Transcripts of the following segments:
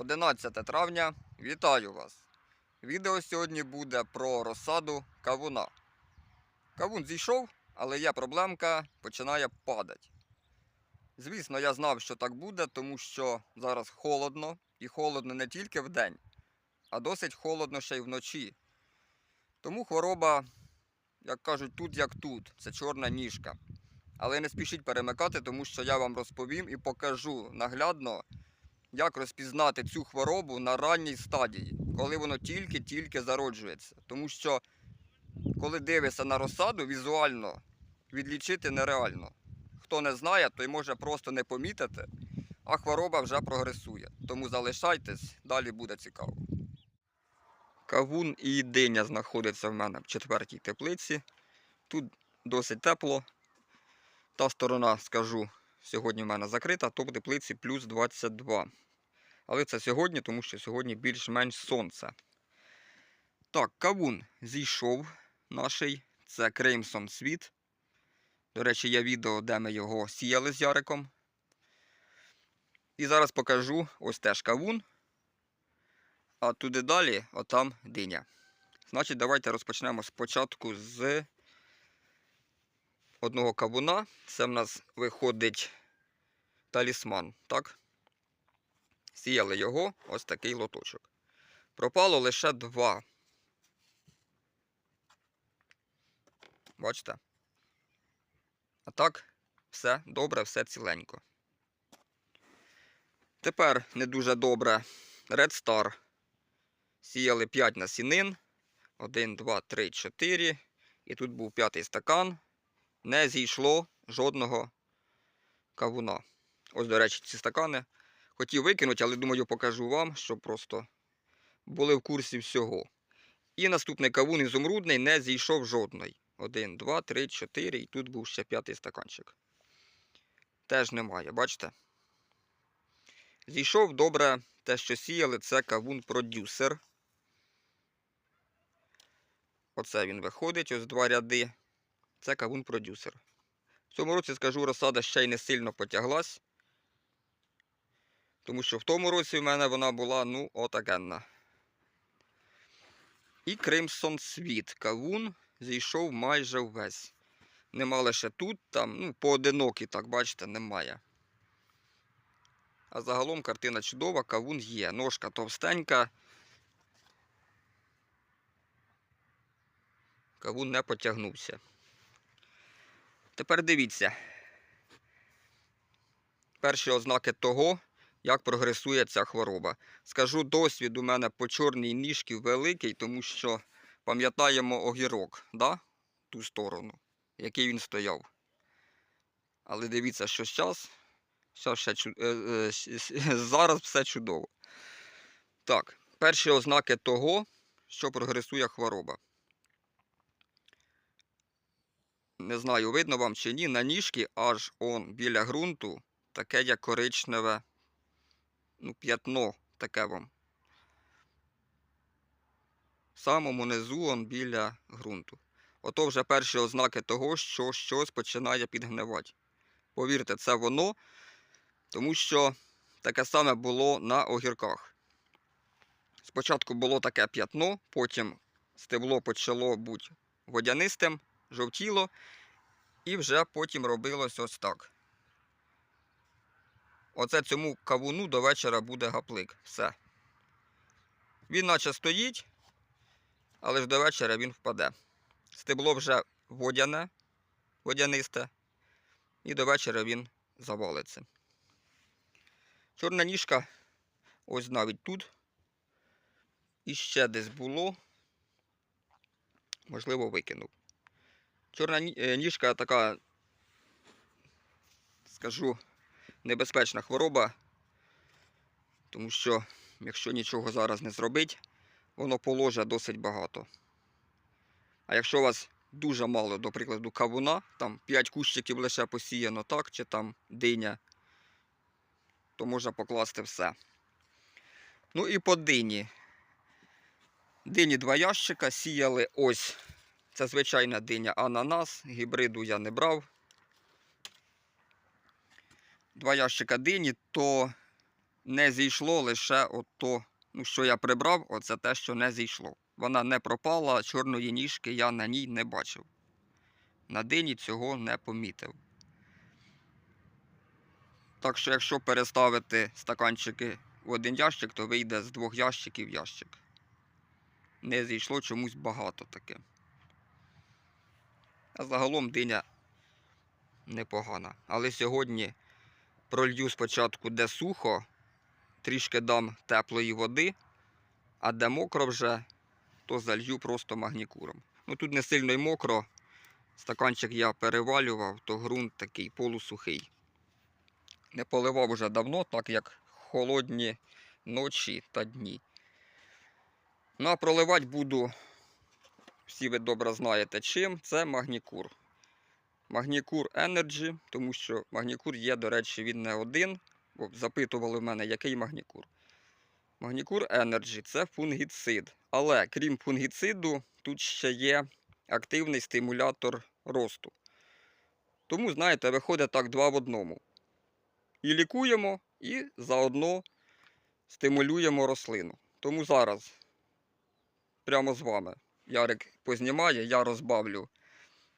11 травня. Вітаю вас! Відео сьогодні буде про розсаду кавуна. Кавун зійшов, але є проблемка, починає падати. Звісно, я знав, що так буде, тому що зараз холодно, і холодно не тільки вдень, а досить холодно ще й вночі. Тому хвороба, як кажуть, тут як тут, це чорна ніжка. Але не спішіть перемикати, тому що я вам розповім і покажу наглядно, як розпізнати цю хворобу на ранній стадії, коли воно тільки-тільки зароджується. Тому що, коли дивишся на розсаду, візуально відлічити нереально. Хто не знає, той може просто не помітити, а хвороба вже прогресує. Тому залишайтесь, далі буде цікаво. Кавун і диня знаходяться в мене в четвертій теплиці. Тут досить тепло. Та сторона, скажу, сьогодні в мене закрита, то в теплиці плюс 22. Але це сьогодні, тому що сьогодні більш-менш сонце. Так, кавун зійшов наший. Це Кримсон Світ. До речі, є відео, де ми його сіяли з Яриком. І зараз покажу ось теж кавун. А туди далі, отам диня. Значить, давайте розпочнемо спочатку з одного кавуна. Це в нас виходить талісман, так? Сіяли його, ось такий лоточок. Пропало лише два. Бачите? А так, все добре, все ціленько. Тепер не дуже добре. Red Star. Сіяли 5 насінин. 1, 2, 3, 4. І тут був п'ятий стакан. Не зійшло жодного кавуна. Ось, до речі, ці стакани. Хотів викинути, але думаю, покажу вам, щоб просто були в курсі всього. І наступний кавун ізумрудний не зійшов жодний. Один, два, три, чотири. І тут був ще п'ятий стаканчик. Теж немає, бачите? Зійшов добре те, що сіяли, це кавун продюсер. Оце він виходить, ось два ряди. Це кавун продюсер. В цьому році, скажу, розсада ще й не сильно потяглась. Тому що в тому році в мене вона була, ну, отакенна. І Кримсон Світ. Кавун зійшов майже увесь. Нема лише тут, там, ну, поодинокі, так, бачите, немає. А загалом картина чудова, кавун є. Ножка товстенька. Кавун не потягнувся. Тепер дивіться. Перші ознаки того, як прогресує ця хвороба. Скажу, досвід у мене по чорній ніжці великий, тому що пам'ятаємо огірок, да? ту сторону, який він стояв. Але дивіться, що зараз, е, е, зараз все чудово. Так, перші ознаки того, що прогресує хвороба. Не знаю, видно вам чи ні, на ніжки аж он біля ґрунту таке як коричневе ну, п'ятно таке вам. В самому низу он біля ґрунту. Ото вже перші ознаки того, що щось починає підгнивати. Повірте, це воно, тому що таке саме було на огірках. Спочатку було таке п'ятно, потім стебло почало бути водянистим, жовтіло, і вже потім робилось ось так. Оце цьому кавуну до вечора буде гаплик. Все. Він наче стоїть, але ж до вечора він впаде. Стебло вже водяне, водянисте, і до вечора він завалиться. Чорна ніжка, ось навіть тут. І ще десь було. Можливо, викинув. Чорна е, ніжка така, скажу, небезпечна хвороба, тому що, якщо нічого зараз не зробить, воно положе досить багато. А якщо у вас дуже мало, до прикладу, кавуна, там 5 кущиків лише посіяно, так, чи там диня, то можна покласти все. Ну і по дині. Дині два ящика сіяли ось. Це звичайна диня ананас, гібриду я не брав. Два ящика дині, то не зійшло лише ото, ну, що я прибрав, оце те, що не зійшло. Вона не пропала, чорної ніжки я на ній не бачив. На дині цього не помітив. Так що, якщо переставити стаканчики в один ящик, то вийде з двох ящиків ящик. Не зійшло чомусь багато таке. А загалом диня непогана. Але сьогодні пролью спочатку де сухо, трішки дам теплої води, а де мокро вже, то залью просто магнікуром. Ну тут не сильно й мокро. Стаканчик я перевалював, то ґрунт такий полусухий. Не поливав уже давно, так як холодні ночі та дні. Ну а проливати буду, всі ви добре знаєте чим, це магнікур. Магнікур Energy, тому що магнікур є, до речі, він не один. Бо запитували в мене, який магнікур. Магнікур Energy це фунгіцид. Але крім фунгіциду, тут ще є активний стимулятор росту. Тому, знаєте, виходить так два в одному. І лікуємо, і заодно стимулюємо рослину. Тому зараз прямо з вами Ярик познімає, я розбавлю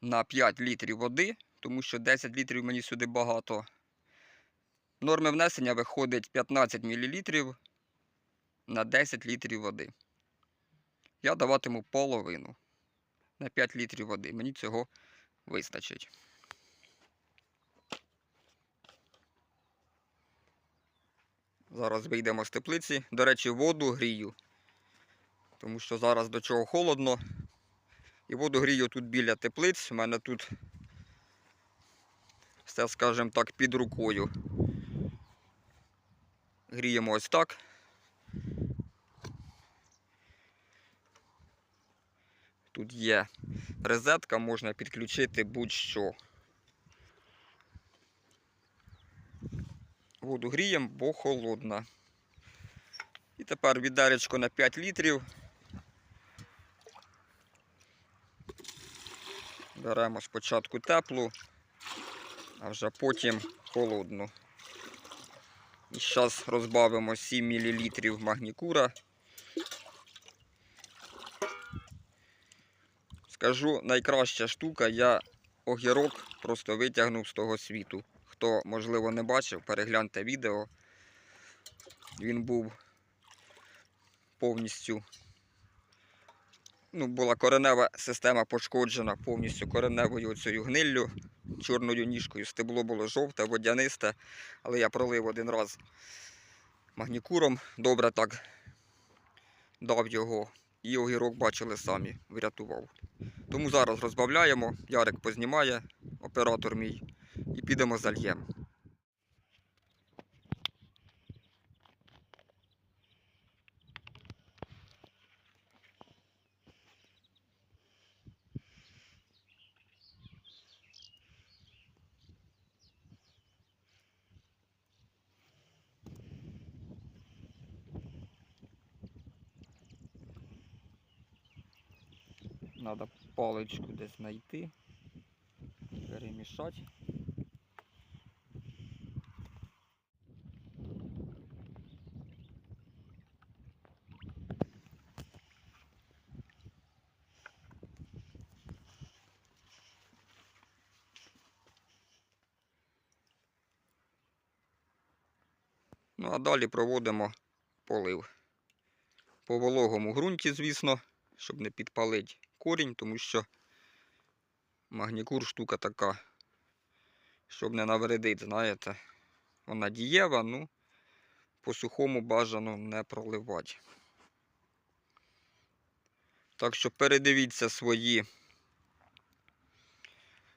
на 5 літрів води, тому що 10 літрів мені сюди багато. Норми внесення виходить 15 мл на 10 літрів води. Я даватиму половину на 5 літрів води. Мені цього вистачить. Зараз вийдемо з теплиці. До речі, воду грію, тому що зараз до чого холодно. І воду грію тут біля теплиць. У мене тут все, скажімо так, під рукою. Гріємо ось так. Тут є розетка, можна підключити будь-що. Воду гріємо, бо холодна. І тепер відеречко на 5 літрів. Беремо спочатку теплу, а вже потім холодну. І зараз розбавимо 7 мл магнікура. Скажу, найкраща штука, я огірок просто витягнув з того світу. Хто, можливо, не бачив, перегляньте відео. Він був повністю. Ну, була коренева система пошкоджена повністю кореневою цією гниллю, чорною ніжкою. Стебло було жовте, водянисте, але я пролив один раз магнікуром, добре так дав його. І огірок бачили самі, врятував. Тому зараз розбавляємо, Ярик познімає, оператор мій, і підемо зальємо. Надо паличку десь знайти, перемішати. Ну а далі проводимо полив. По вологому ґрунті, звісно, щоб не підпалити корінь, тому що магнікур штука така, щоб не навредити, знаєте. Вона дієва, ну по сухому бажано не проливати. Так що передивіться свої,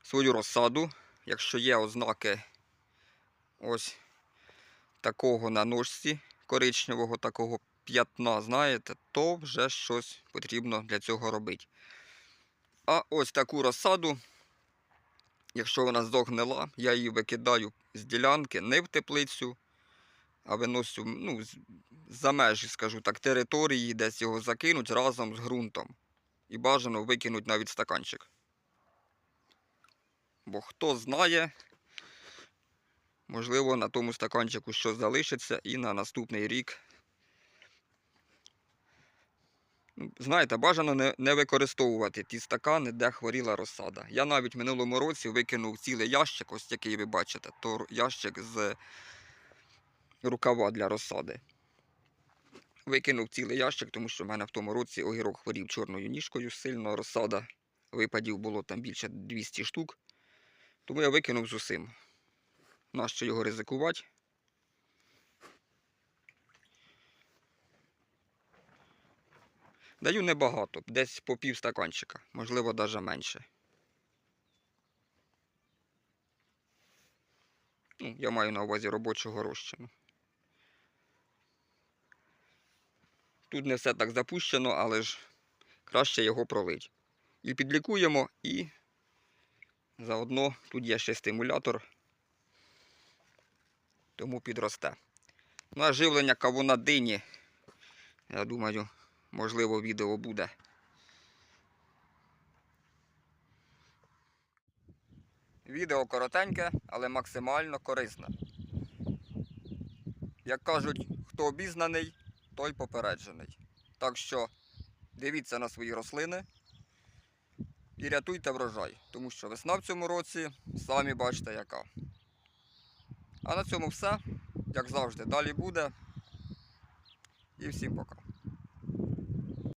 свою розсаду, якщо є ознаки ось такого на ножці коричневого такого п'ятна, знаєте, то вже щось потрібно для цього робити. А ось таку розсаду, якщо вона здогнила, я її викидаю з ділянки не в теплицю, а виносю ну, за межі, скажу так, території, десь його закинуть разом з ґрунтом. І бажано викинуть навіть стаканчик. Бо хто знає, Можливо, на тому стаканчику щось залишиться і на наступний рік. Ну, Знаєте, бажано не, не використовувати ті стакани, де хворіла розсада. Я навіть в минулому році викинув цілий ящик, ось який ви бачите, то ящик з рукава для розсади. Викинув цілий ящик, тому що в мене в тому році огірок хворів чорною ніжкою сильно, розсада випадів було там більше 200 штук. Тому я викинув з усім. Нащо його ризикувати? Даю небагато, десь по пів стаканчика, можливо, навіть менше. Ну, я маю на увазі робочого розчину. Тут не все так запущено, але ж краще його пролить. І підлікуємо, і заодно тут є ще стимулятор, тому підросте. Ну, а живлення кавуна дині, я думаю, можливо, відео буде. Відео коротеньке, але максимально корисне. Як кажуть, хто обізнаний, той попереджений. Так що дивіться на свої рослини і рятуйте врожай, тому що весна в цьому році самі бачите яка. А на цьому все. Як завжди, далі буде. І всім пока.